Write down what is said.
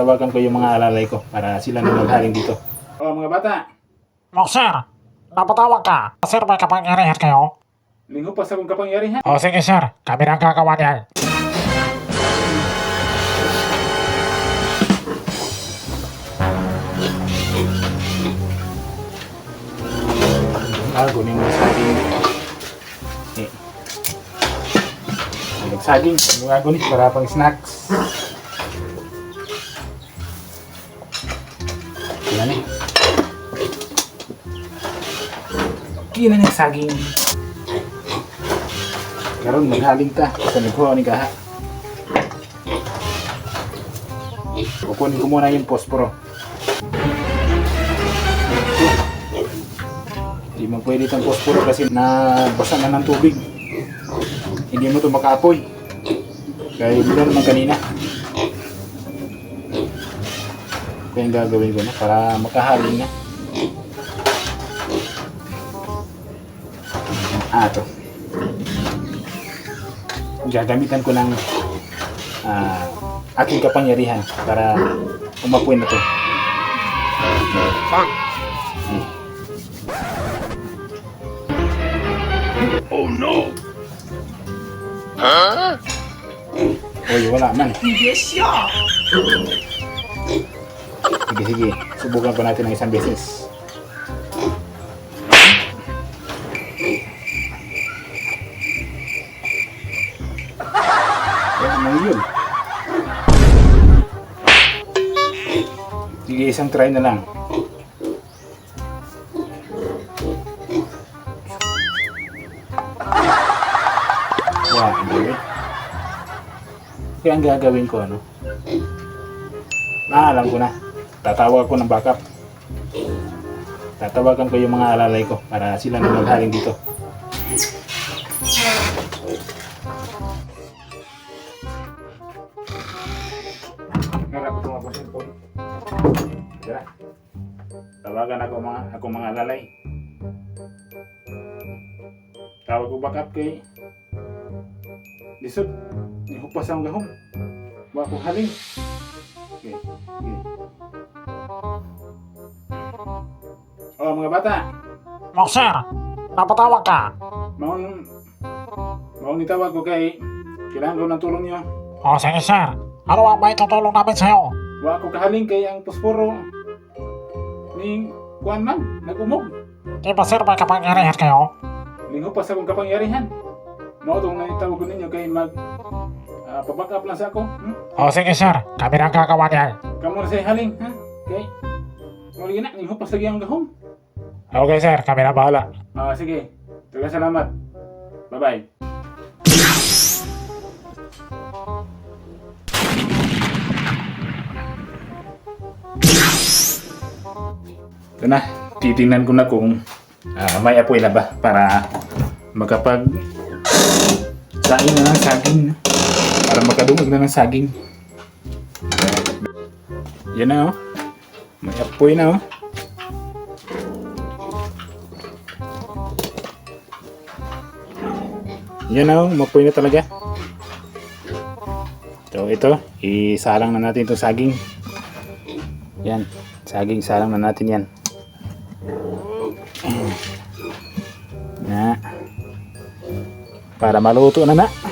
Tawagan ko yung mga alalay ko para sila na maghaling dito. Oh, mga bata, O sir, napatawag ka. Sir, may kapangyarihan kayo? lingho pa sa kong kapangyarihan. O sige sir, kami na ang gagawa niyan. Ah, kunin mo sa akin. Eh. Nagsaging, mga gunit para pang snacks. Yan eh. Kina na saging. Karon maghaling ta sa nagkuha ni kaha. Kukunin ko muna yung posporo. Hindi mo pwede itong posporo kasi nabasa na ng tubig. Hindi mo ito makaapoy. Kaya bilo naman kanina. pa yung gagawin ko na para makahali na. Ah, ito. Gagamitan ko ng uh, aking kapangyarihan para umapuin na ito. Hmm. Oh no! Huh? Uy, wala man. Hindi siya! Sige. Subukan pa natin ng isang beses. Yan naman yun. Sige, isang try na lang. Yan, hindi. Kaya ang gagawin ko, ano? Ah, alam ko na. Tatawag ko ng backup. Tatawagan ko yung mga alalay ko para sila na maghaling dito. Harap ko mga. Tara. Tawagan ako mga ako mga alalay. Tawag ko backup kay Lisod. Nihupas ang gahom. Wa ko haling. Okay. Okay. Oh, mga bata, O sir, napatawag ka. maun maun itawag ko kay kailangan ko ng tulong niyo. O sige sir, ano ang may tutulong namin sa'yo? Wa ko kahaling kay ang posporo ni kuan man nagumog. Di ba sir, may kapangyarihan kayo? Lingho pa sa akong kapangyarihan. Mao tong naitawag ko ninyo kay mag uh, paback up lang sa ako. Hmm? O sige sir, kami na ang gagawa niyan. Kamo na sa haling, ha? Okay. Muli na, lingho pa sa giyang gahom. Okay sir, kami na bahala. Ah, sige. Taga salamat. Bye-bye. Ito na, titingnan ko na kung ah, may apoy na ba para makapag saing na ng saging. Para makadungog na ng saging. Yan na oh. May apoy na oh. Yan na, oh, mapoy na talaga. So ito, isalang na natin itong saging. Yan, saging salang na natin yan. Na. Para maluto na na.